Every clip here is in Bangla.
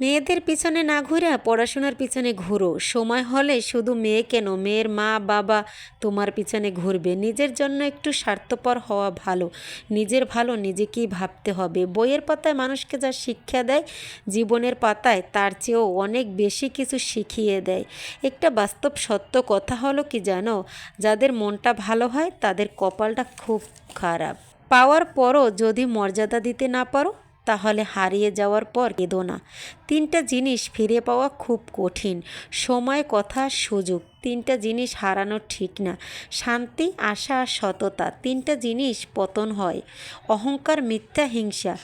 মেয়েদের পিছনে না ঘুরে পড়াশোনার পিছনে ঘুরো। সময় হলে শুধু মেয়ে কেন? মেয়ের মা, বাবা তোমার পিছনে ঘুরবে। নিজের জন্য একটু স্বার্থপর হওয়া ভালো। নিজের ভালো নিজেকেই ভাবতে হবে। বইয়ের পাতায় মানুষকে যা শিক্ষা দেয়, জীবনের পাতায় তার চেয়েও অনেক বেশি কিছু শিখিয়ে দেয়। একটা বাস্তব সত্য কথা হলো কি জানো? যাদের মনটা ভালো হয়, তাদের কপালটা খুব খারাপ। পাওয়ার পরও যদি মর্যাদা দিতে না পারো তাহলে হারিয়ে যাওয়ার পর কেঁদো না। তিনটা জিনিস ফিরে পাওয়া খুব কঠিন। সময়, কথা, সুযোগ। তিনটা জিনিস হারানো ঠিক না। শান্তি, আশা আর সততা। তিনটা জিনিস পতন হয়। অহংকার, মিথ্যা, হিংসা।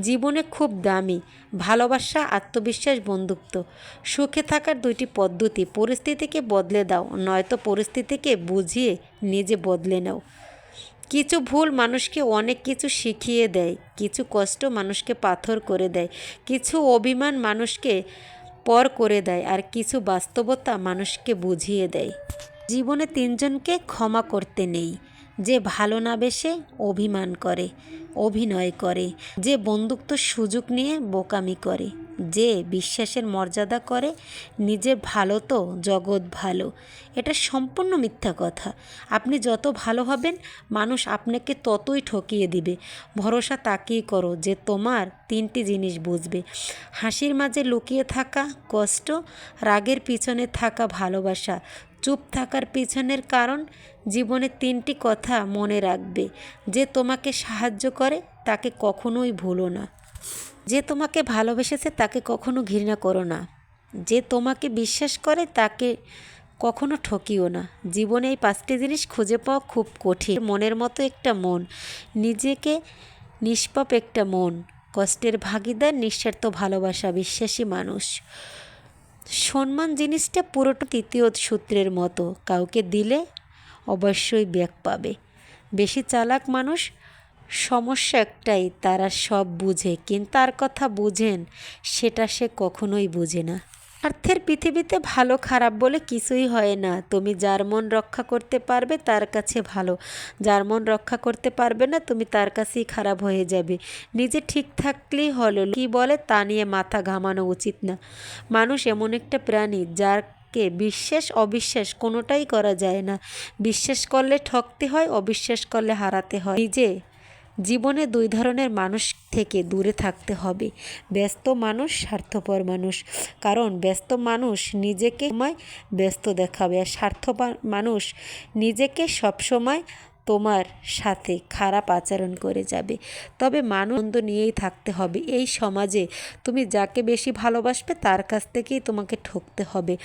জীবনে খুব দামি। ভালোবাসা, আত্মবিশ্বাস, বন্ধুত্ব। সুখে থাকার দুইটি পদ্ধতি। পরিস্থিতিকে বদলে দাও। নয়তো পরিস্থিতিকে বুঝিয়ে নিজে বদলে নাও। কিছু ভুল মানুষকে অনেক কিছু শিখিয়ে দেয়, কিছু কষ্ট মানুষকে পাথর করে দেয়, কিছু অভিমান মানুষকে পর করে দেয় আর কিছু বাস্তবতা মানুষকে বুঝিয়ে দেয়। জীবনে তিনজনকে ক্ষমা করতে নেই, যে ভালো না বেসে অভিমান করে, অভিনয় করে, যে বন্ধুত্ব সুযোগ নিয়ে বোকামি করে। যে বিশ্বাসের মর্যাদা করে, নিজে ভালো তো, জগৎ ভালো। এটা সম্পূর্ণ মিথ্যা কথা। আপনি যত ভালো হবেন, মানুষ আপনাকে ততই ঠকিয়ে দিবে। ভরসা তাকেই করো যে তোমার তিনটি জিনিস বুঝবে। হাসির মাঝে লুকিয়ে থাকা কষ্ট, রাগের পিছনে থাকা ভালোবাসা, চুপ থাকার পিছনের কারণ, জীবনে তিনটি কথা মনে রাখবে। যে তোমাকে সাহায্য করে, তাকে কখনোই ভুলো না। যে তোমাকে ভালোবেসেছে তাকে কখনো ঘৃণা করো না। যে তোমাকে বিশ্বাস করে তাকে কখনো ঠকিও না। জীবনে এই পাঁচটি জিনিস খুঁজে পাওয়া খুব কঠিন। মনের মতো একটা মন, নিজেকে নিষ্পাপ একটা মন, কষ্টের ভাগিদার, নিঃস্বার্থ ভালোবাসা, বিশ্বাসী মানুষ। সম্মান জিনিসটা পুরোটা তৃতীয় সূত্রের মতো। কাউকে দিলে অবশ্যই ব্যাক পাবে। বেশি চালাক মানুষ সমস্যা একটাই, তারা সব বুঝে। কিন্তু তার কথা বুঝেন, সেটা সে কখনোই বুঝে না। স্বার্থের পৃথিবীতে ভালো খারাপ বলে কিছুই হয় না। তুমি যার মন রক্ষা করতে পারবে, তার কাছে ভালো। যার মন রক্ষা করতে পারবে না, তুমি তার কাছেই খারাপ হয়ে যাবে। নিজে ঠিক থাকলেই হলো। কি বলে, তা নিয়ে মাথা ঘামানো উচিত না। মানুষ এমন একটা প্রাণী যার কে বিশ্বাস, অবিশ্বাস কোনোটাই করা যায় না। বিশ্বাস করলে ঠকতে হয়, অবিশ্বাস করলে হারাতে হয়। নিজে জীবনে দুই ধরনের মানুষ থেকে দূরে থাকতে হবে। ব্যস্ত মানুষ, স্বার্থপর মানুষ। কারণ ব্যস্ত মানুষ নিজেকে সময় ব্যস্ত দেখাবে আর স্বার্থপর মানুষ নিজেকে সবসময় তোমার সাথে খারাপ আচরণ করে যাবে। তবে মানন্দ নিয়েই থাকতে হবে। এই সমাজে তুমি যাকে বেশি ভালোবাসবে তার কাছ থেকেই তোমাকে ঠকতে হবে।